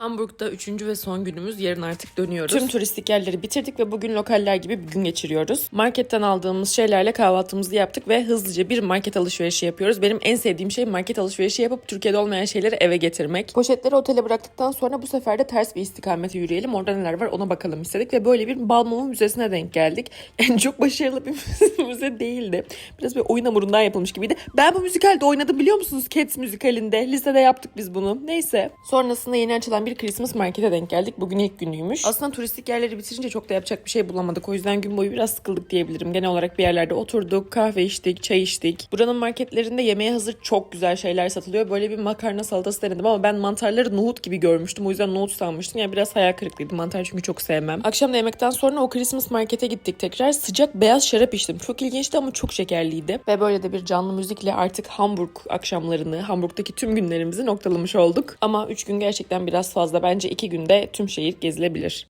Hamburg'da üçüncü ve son günümüz. Yarın artık dönüyoruz. Tüm turistik yerleri bitirdik ve bugün lokaller gibi bir gün geçiriyoruz. Marketten aldığımız şeylerle kahvaltımızı yaptık ve hızlıca bir market alışverişi yapıyoruz. Benim en sevdiğim şey market alışverişi yapıp Türkiye'de olmayan şeyleri eve getirmek. Poşetleri otele bıraktıktan sonra bu sefer de ters bir istikamete yürüyelim. Orada neler var ona bakalım istedik ve böyle bir Balmumu Müzesi'ne denk geldik. Yani çok başarılı bir müze değildi. Biraz böyle oyun hamurundan yapılmış gibiydi. Ben bu müzikalde oynadım biliyor musunuz? Cats müzikalinde. Lisede yaptık biz bunu. Neyse. Sonrasında yeni açılan bir Christmas markete denk geldik. Bugün ilk günüymüş. Aslında turistik yerleri bitirince çok da yapacak bir şey bulamadık. O yüzden gün boyu biraz sıkıldık diyebilirim. Genel olarak bir yerlerde oturduk, kahve içtik, çay içtik. Buranın marketlerinde yemeğe hazır çok güzel şeyler satılıyor. Böyle bir makarna salatası denedim ama ben mantarları nohut gibi görmüştüm. O yüzden nohut sanmıştım. Yani biraz hayal kırıklığıydı. Mantar çünkü çok sevmem. Akşam da yemekten sonra o Christmas markete gittik tekrar. Sıcak beyaz şarap içtim. Çok ilginçti ama çok şekerliydi. Ve böyle de bir canlı müzikle artık Hamburg akşamlarını, Hamburg'daki tüm günlerimizi noktalamış olduk. Ama 3 gün gerçekten biraz fazla. Bence 2 günde tüm şehir gezilebilir.